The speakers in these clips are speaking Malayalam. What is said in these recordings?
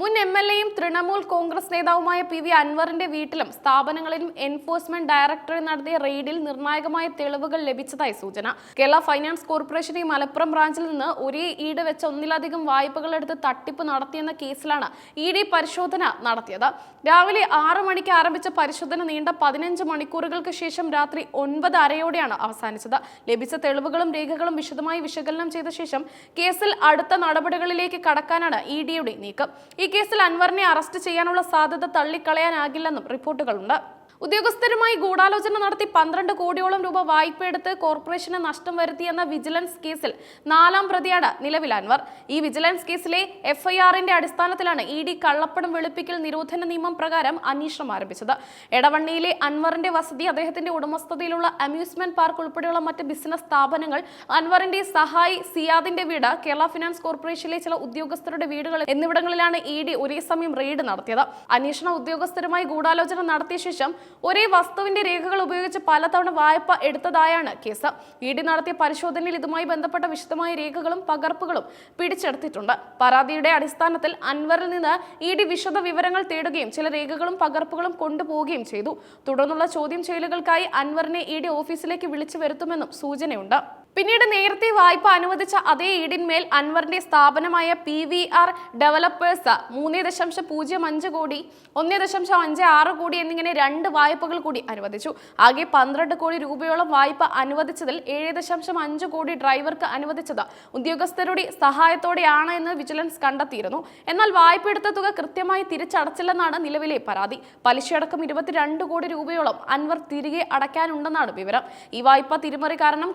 മുൻ എം എൽ എയും തൃണമൂൽ കോൺഗ്രസ് നേതാവുമായ പി വി അൻവറിന്റെ വീട്ടിലും സ്ഥാപനങ്ങളിലും എൻഫോഴ്സ്മെന്റ് ഡയറക്ടറേറ്റ് നടത്തിയ റെയ്ഡിൽ നിർണായകമായ തെളിവുകൾ ലഭിച്ചതായി സൂചന. കേരള ഫൈനാൻസ് കോർപ്പറേഷന്റെ മലപ്പുറം ബ്രാഞ്ചിൽ നിന്ന് ഒരേ ഈട് വെച്ച് ഒന്നിലധികം വായ്പകളെടുത്ത് തട്ടിപ്പ് നടത്തിയെന്ന കേസിലാണ് ഇ ഡി പരിശോധന നടത്തിയത്. രാവിലെ ആറ് മണിക്ക് ആരംഭിച്ച പരിശോധന നീണ്ട പതിനഞ്ച് മണിക്കൂറുകൾക്ക് ശേഷം രാത്രി ഒൻപത് അരയോടെയാണ് അവസാനിച്ചത്. ലഭിച്ച തെളിവുകളും രേഖകളും വിശദമായി വിശകലനം ചെയ്ത ശേഷം കേസിൽ അടുത്ത നടപടികളിലേക്ക് കടക്കാനാണ് ഇ ഡിയുടെ നീക്കം. ഈ കേസിൽ അൻവറിനെ അറസ്റ്റ് ചെയ്യാനുള്ള സാധ്യത തള്ളിക്കളയാനാകില്ലെന്നും റിപ്പോർട്ടുകളുണ്ട്. ഉദ്യോഗസ്ഥരുമായി ഗൂഢാലോചന നടത്തി പന്ത്രണ്ട് കോടിയോളം രൂപ വായ്പയെടുത്ത് കോർപ്പറേഷന് നഷ്ടം വരുത്തിയെന്ന വിജിലൻസ് കേസിൽ നാലാം പ്രതിയാണ് നിലവിൽ അൻവർ. ഈ വിജിലൻസ് കേസിലെ എഫ്ഐആറിന്റെ അടിസ്ഥാനത്തിലാണ് ഇ ഡി കള്ളപ്പണം വെളുപ്പിക്കൽ നിരോധന നിയമം പ്രകാരം അന്വേഷണം ആരംഭിച്ചത്. എടവണ്ണയിലെ അൻവറിന്റെ വസതി അദ്ദേഹത്തിന്റെ ഉടമസ്ഥതയിലുള്ള അമ്യൂസ്മെന്റ് പാർക്ക് ഉൾപ്പെടെയുള്ള മറ്റ് ബിസിനസ് സ്ഥാപനങ്ങൾ അൻവറിന്റെ സഹായി സിയാദിന്റെ വീട് കേരള ഫിനാൻസ് കോർപ്പറേഷനിലെ ചില ഉദ്യോഗസ്ഥരുടെ വീടുകൾ എന്നിവിടങ്ങളിലാണ് ഇ ഡി ഒരേ സമയം റെയ്ഡ് നടത്തിയത്. അന്വേഷണ ഉദ്യോഗസ്ഥരുമായി ഗൂഢാലോചന നടത്തിയ ശേഷം ഒരേ വസ്തുവിന്റെ രേഖകൾ ഉപയോഗിച്ച് പലതവണ വായ്പ എടുത്തതായാണ് കേസ്. ഇ ഡി നടത്തിയ പരിശോധനയിൽ ഇതുമായി ബന്ധപ്പെട്ട വിശദമായ രേഖകളും പകർപ്പുകളും പിടിച്ചെടുത്തിട്ടുണ്ട്. പരാതിയുടെ അടിസ്ഥാനത്തിൽ അൻവറിൽ നിന്ന് ഇ ഡി വിശദ വിവരങ്ങൾ തേടുകയും ചില രേഖകളും പകർപ്പുകളും കൊണ്ടുപോവുകയും ചെയ്തു. തുടർന്നുള്ള ചോദ്യം ചെയ്യലുകൾക്കായി അൻവറിനെ ഇ ഡി ഓഫീസിലേക്ക് വിളിച്ചു വരുത്തുമെന്നും സൂചനയുണ്ട്. പിന്നീട് നേരത്തെ വായ്പ അനുവദിച്ച അതേ ഈടിന്മേൽ അൻവറിന്റെ സ്ഥാപനമായ പി വി ആർ ഡെവലപ്പേഴ്സ് മൂന്ന് ദശാംശം പൂജ്യം അഞ്ച് കോടി ഒന്ന് ദശാംശം അഞ്ച് ആറ് കോടി എന്നിങ്ങനെ രണ്ട് വായ്പകൾ കൂടി അനുവദിച്ചു. ആകെ പന്ത്രണ്ട് കോടി രൂപയോളം വായ്പ അനുവദിച്ചതിൽ ഏഴ് ദശാംശം അഞ്ച് കോടി ഡ്രൈവർക്ക് അനുവദിച്ചത് ഉദ്യോഗസ്ഥരുടെ സഹായത്തോടെയാണ് എന്ന് വിജിലൻസ് കണ്ടെത്തിയിരുന്നു. എന്നാൽ വായ്പ എടുത്ത തുക കൃത്യമായി തിരിച്ചടച്ചില്ലെന്നാണ് നിലവിലെ പരാതി. പലിശയടക്കം ഇരുപത്തിരണ്ട് കോടി രൂപയോളം അൻവർ തിരികെ അടയ്ക്കാനുണ്ടെന്നാണ് വിവരം. ഈ വായ്പ തിരിമറി കാരണം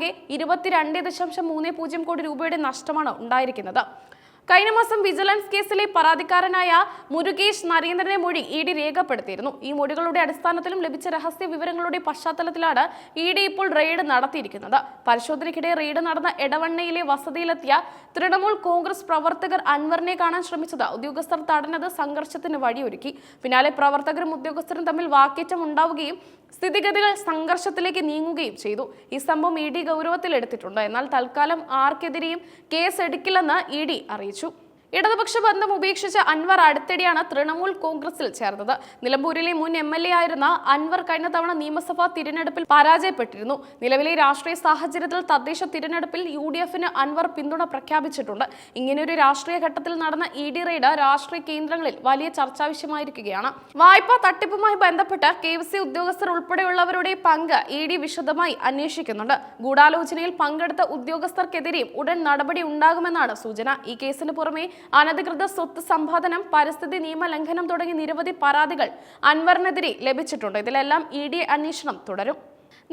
കോർപ്പറേഷനാകെ ഇരുപത്തിരണ്ട് ദശാംശം മൂന്ന് പൂജ്യം കോടി രൂപയുടെ നഷ്ടമാണ് ഉണ്ടായിരിക്കുന്നത്. കഴിഞ്ഞ മാസം വിജിലൻസ് കേസിലെ പരാതിക്കാരനായ മുരുകേഷ് നരേന്ദ്രനെ മൊഴി ഇ ഡി രേഖപ്പെടുത്തിയിരുന്നു. ഈ മൊഴികളുടെ അടിസ്ഥാനത്തിലും ലഭിച്ച രഹസ്യ വിവരങ്ങളുടെ പശ്ചാത്തലത്തിലാണ് ഇ ഡി ഇപ്പോൾ റെയ്ഡ് നടത്തിയിരിക്കുന്നത്. പരിശോധനയ്ക്കിടെ റെയ്ഡ് നടന്ന എടവണ്ണയിലെ വസതിയിലെത്തിയ തൃണമൂൽ കോൺഗ്രസ് പ്രവർത്തകർ അൻവറിനെ കാണാൻ ശ്രമിച്ചത്. ഉദ്യോഗസ്ഥർ തടഞ്ഞത് സംഘർഷത്തിന് വഴിയൊരുക്കി. പിന്നാലെ പ്രവർത്തകരും ഉദ്യോഗസ്ഥരും തമ്മിൽ വാക്കേറ്റം ഉണ്ടാവുകയും സ്ഥിതിഗതികൾ സംഘർഷത്തിലേക്ക് നീങ്ങുകയും ചെയ്തു. ഈ സംഭവം ഇ ഡി ഗൗരവത്തിലെടുത്തിട്ടുണ്ട്. എന്നാൽ തൽക്കാലം ആർക്കെതിരെയും കേസ് എടുക്കില്ലെന്ന് ഇ ഡി അറിയിച്ചു. Ciao ഇടതുപക്ഷ ബന്ധം ഉപേക്ഷിച്ച് അൻവർ അടുത്തിടെയാണ് തൃണമൂൽ കോൺഗ്രസിൽ ചേർന്നത്. നിലമ്പൂരിലെ മുൻ എം എൽ എ ആയിരുന്ന അൻവർ കഴിഞ്ഞ തവണ നിയമസഭാ തിരഞ്ഞെടുപ്പിൽ പരാജയപ്പെട്ടിരുന്നു. നിലവിലെ രാഷ്ട്രീയ സാഹചര്യത്തിൽ തദ്ദേശ തിരഞ്ഞെടുപ്പിൽ യു ഡി എഫിന് അൻവർ പിന്തുണ പ്രഖ്യാപിച്ചിട്ടുണ്ട്. ഇങ്ങനെയൊരു രാഷ്ട്രീയ ഘട്ടത്തിൽ നടന്ന ഇ ഡി റെയ്ഡ് രാഷ്ട്രീയ കേന്ദ്രങ്ങളിൽ വലിയ ചർച്ചാ വിഷയമായിരിക്കുകയാണ് വായ്പാ തട്ടിപ്പുമായി ബന്ധപ്പെട്ട് കെ എഫ് സി ഉദ്യോഗസ്ഥർ ഉൾപ്പെടെയുള്ളവരുടെ പങ്ക് ഇ ഡി വിശദമായി അന്വേഷിക്കുന്നുണ്ട്. ഗൂഢാലോചനയിൽ പങ്കെടുത്ത ഉദ്യോഗസ്ഥർക്കെതിരെയും ഉടൻ നടപടി ഉണ്ടാകുമെന്നാണ് സൂചന. ഈ കേസിന് പുറമെ അനധികൃത സ്വത്ത് സമ്പാദനം പരിസ്ഥിതി നിയമ ലംഘനം തുടങ്ങി നിരവധി പരാതികൾ അൻവറിനെതിരെ ലഭിച്ചിട്ടുണ്ട്. ഇതിലെല്ലാം ഇ ഡി അന്വേഷണം തുടരും.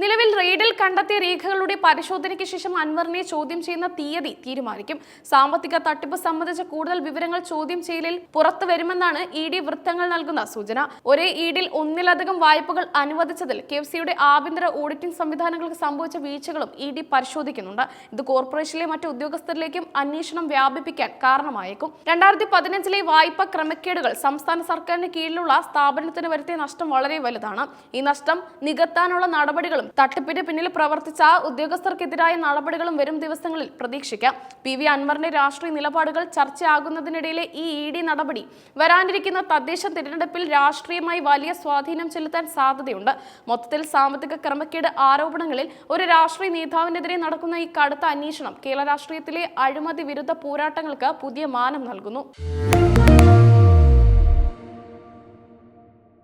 നിലവിൽ റെയ്ഡിൽ കണ്ടെത്തിയ രേഖകളുടെ പരിശോധനയ്ക്ക് ശേഷം അൻവറിനെ ചോദ്യം ചെയ്യുന്ന തീയതി തീരുമാനിക്കും. സാമ്പത്തിക തട്ടിപ്പ് സംബന്ധിച്ച കൂടുതൽ വിവരങ്ങൾ ചോദ്യം ചെയ്യലിൽ പുറത്തു വരുമെന്നാണ് ഇ ഡി വൃത്തങ്ങൾ നൽകുന്ന സൂചന. ഒരേ ഈഡിൽ ഒന്നിലധികം വായ്പകൾ അനുവദിച്ചതിൽ കെ എഫ് സിയുടെ ആഭ്യന്തര ഓഡിറ്റിംഗ് സംവിധാനങ്ങൾക്ക് സംഭവിച്ച വീഴ്ചകളും ഇ ഡി പരിശോധിക്കുന്നുണ്ട്. ഇത് കോർപ്പറേഷനിലെ മറ്റു ഉദ്യോഗസ്ഥരിലേക്കും അന്വേഷണം വ്യാപിപ്പിക്കാൻ കാരണമായേക്കും. രണ്ടായിരത്തി പതിനഞ്ചിലെ വായ്പ ക്രമക്കേടുകൾ സംസ്ഥാന സർക്കാരിന് കീഴിലുള്ള സ്ഥാപനത്തിന് വരുത്തിയ നഷ്ടം വളരെ വലുതാണ്. ഈ നഷ്ടം നികത്താനുള്ള നടപടികളും തട്ടിപ്പിന് പിന്നിൽ പ്രവർത്തിച്ച ഉദ്യോഗസ്ഥർക്കെതിരായ നടപടികളും വരും ദിവസങ്ങളിൽ പ്രതീക്ഷിക്കാം. പി വി അൻവറിന്റെ രാഷ്ട്രീയ നിലപാടുകൾ ചർച്ചയാകുന്നതിനിടയിലെ ഈ ഇ ഡി നടപടി വരാനിരിക്കുന്ന തദ്ദേശ തിരഞ്ഞെടുപ്പിൽ രാഷ്ട്രീയമായി വലിയ സ്വാധീനം ചെലുത്താൻ സാധ്യതയുണ്ട്. മൊത്തത്തിൽ സാമ്പത്തിക ക്രമക്കേട് ആരോപണങ്ങളിൽ ഒരു രാഷ്ട്രീയ നേതാവിനെതിരെ നടക്കുന്ന ഈ കടുത്ത അന്വേഷണം കേരള രാഷ്ട്രീയത്തിലെ അഴിമതി വിരുദ്ധ പോരാട്ടങ്ങൾക്ക് പുതിയ മാനം നൽകുന്നു.